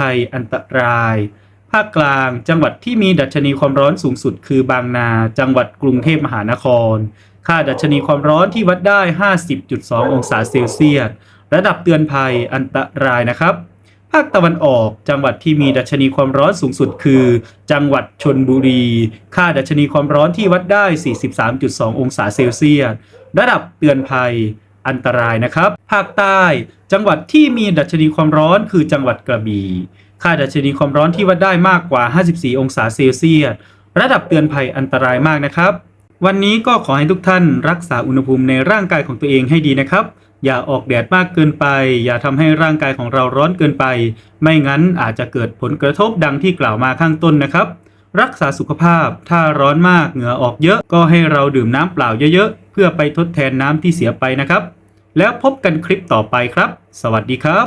ภัยอันตราย ภาคกลางจังหวัดที่มีดัชนีความร้อนสูงสุดคือบางนา จังหวัดกรุงเทพมหานคร ค่าดัชนีความร้อนที่วัดได้ 50.2 องศาเซลเซียส ระดับเตือนภัยอันตรายนะครับ ภาคตะวันออกจังหวัดที่มีดัชนีความร้อนสูงสุดคือ จังหวัดชนบุรี ค่าดัชนีความร้อนที่วัดได้ 43.2 องศาเซลเซียส ระดับเตือนภัย อันตรายนะครับ ภาคใต้จังหวัดที่มีดัชนีความร้อนคือจังหวัดกระบี่ ค่าดัชนีความร้อนที่วัดได้มากกว่า 54 องศาเซลเซียส ระดับเตือนภัยอันตรายมากนะครับ วันนี้ก็ขอให้ทุกท่านรักษาอุณหภูมิในร่างกายของตัวเองให้ดีนะครับ อย่าออกแดดมากเกินไป อย่าทำให้ร่างกายของเราร้อนเกินไป ไม่งั้นอาจจะเกิดผลกระทบดังที่กล่าวมาข้างต้นนะครับ รักษาสุขภาพ ถ้าร้อนมากเหงื่อออกเยอะก็ให้เราดื่มน้ำเปล่าเยอะๆ เพื่อไปทดแทนน้ำที่เสียไปนะครับ แล้วพบกันคลิปต่อไปครับ สวัสดีครับ